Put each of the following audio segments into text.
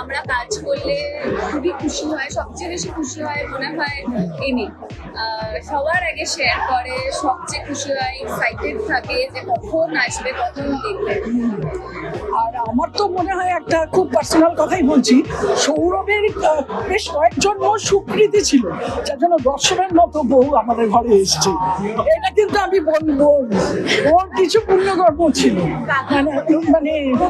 আমরা কাজ করলে খুবই খুশি হয় সবচেয়ে বেশি খুশি হয় মনে হয় এনে সবার আগে শেয়ার করে সবচেয়ে খুশি হয় এক্সাইটেড থাকে যে কখন আসবে কখন দেখবে। আর আমার তো মনে হয় একটা খুব পার্সোনাল কথাই বলছি সৌরভের বেশ কয়েকজন সুকৃতি ছিল যার জন্য দর্শনের মতো বউ আমাদের ঘরে এসেছে। এটা কিন্তু আমি বলব ওর কিছু পূর্ণ পুণ্যকর্ম ছিল। মানে মানে এটা।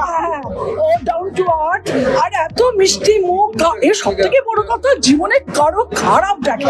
হ্যাঁ, ও ডাউন টু আর্ট আর এত মিষ্টি মুখ এর সব থেকে বড় কথা জীবনে কারও খারাপ দেখে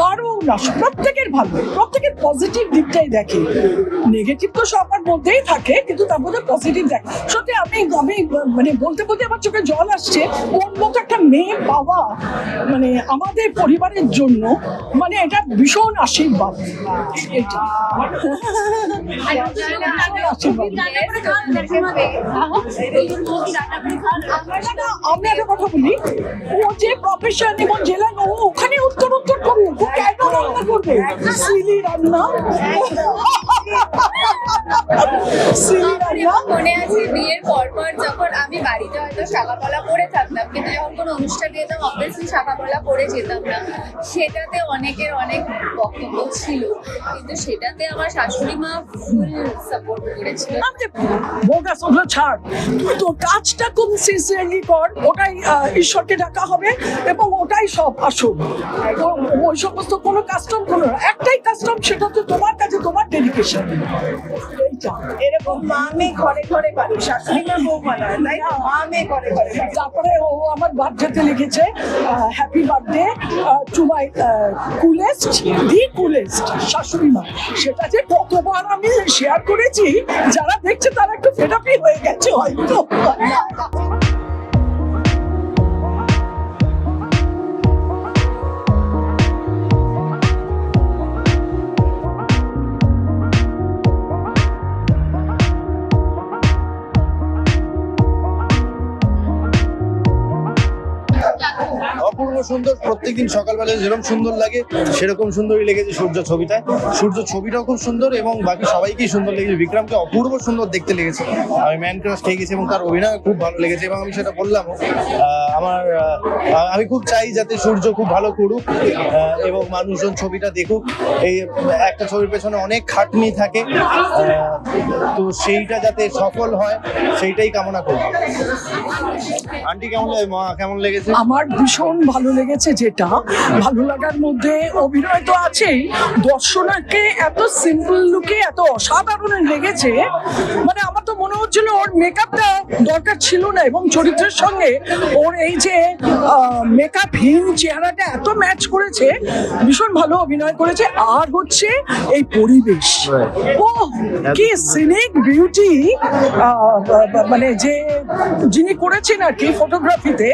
কারও না প্রত্যেকের ভালো প্রত্যেকের পজিটিভ দিকটাই দেখে। নেগেটিভ তো সবার মধ্যেই থাকে কিন্তু তার মধ্যে পজিটিভ দেখে। সত্যি আমি আমি মানে বলতে বলতে আমার চোখে জল আসছে ওর মতো একটা মেয়ে পাওয়া মানে আমাদের পরিবারের জন্য মানে এটা ভীষণ আশীর্বাদ। এটা আমি একটা কথা বলি ও যে প্রফেশন এবং জেলা ও ওখানে উত্তর রান্না করবে সিলি রান্না সিলি আমার রান্না এখন মনে আছে বিয়ের পর পর যখন আমি বাড়িতে হয়তো শাখাপলা পরে থাকতাম, কিন্তু যখন কোনো অনুষ্ঠানে যেতাম অবভিয়াসলি শাখাপলা পরে যেতাম না। সেটাতে অনেকের অনেক বক্তব্য ছিল, কিন্তু সেটাতে আমার শাশুড়ি মা ফুল সাপোর্ট করেছিল। বোগাস ওগুলো ছাড়। তুই তো কাজটা খুব সিনসিয়ারলি কর, ওটাই ঈশ্বরকে ডাকা হবে এবং ওটাই সব আসল ও- ওই সমস্ত কোনো কাস্টম কোনো। একটাই কাস্টম সেটা তো তোমার কাছে তোমার ডেডিকেশন এরকম মা মেয়ে ঘরে ঘরে পারে শাশুড়ি মা মানায় তাই না? মা মেয়ে ঘরে ঘরে পারে তারপরে ও আমার বার্থডেতে লিখেছে happy birthday to my coolest the coolest শাশুড়ি মা সেটা যে কতবার আমি শেয়ার করেছি, যারা দেখছে তারা একটু ফেডাপি হয়ে গেছে, হয়তো। সুন্দর প্রত্যেকদিন সকালবেলা যেরকম সুন্দর লাগে, সেরকম সুন্দরই লেগেছে সূর্য ছবিটায় সূর্য ছবিটাও খুব সুন্দর এবং বাকি সবাইকেই সুন্দর লেগেছে। বিক্রমকে অপূর্ব সুন্দর দেখতে লেগেছে। আমি ম্যান ক্রাশ খেয়ে গেছি এবং তার অভিনয় খুব ভালো লেগেছে এবং আমি সেটা বললাম আমার আমি খুব চাই যাতে সূর্য খুব ভালো করুক এবং মানুষজন ছবিটা দেখুক। এই একটা ছবির পেছনে অনেক খাটনি থাকে তো সেইটা যাতে সফল হয়, সেইটাই কামনা করব। আন্টি, কেমন মা, কেমন লেগেছে? আমার ভীষণ ভালো লেগেছে যেটা। ভালো লাগার মধ্যে অভিনয় তো আছেই। দর্শনাকে এত সিম্পল লুকে এত অসাধারণ লেগেছে। মানে আমার তো মনে হচ্ছিল ওর মেকআপটা দরকার ছিল না, এবং চরিত্রের সঙ্গে ওর এই যে মেকআপহীন চেহারাটা এত ম্যাচ করেছে ভীষণ ভালো অভিনয় করেছে আর হচ্ছে এই পরিবেশ। ও কি সিনিক বিউটি মানে যে যিনি করেছেন আর কি ফটোগ্রাফিতে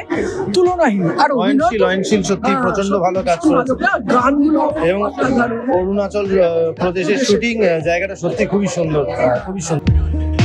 তুলনাহীন। আর অভিনয় অয়নশীল অয়নশীল সত্যি হ্যাঁ, প্রচণ্ড ভালো কাজ করেছে। গানগুলো এবং অরুণাচল প্রদেশের শুটিং জায়গাটা সত্যি খুবই সুন্দর। খুবই সুন্দর।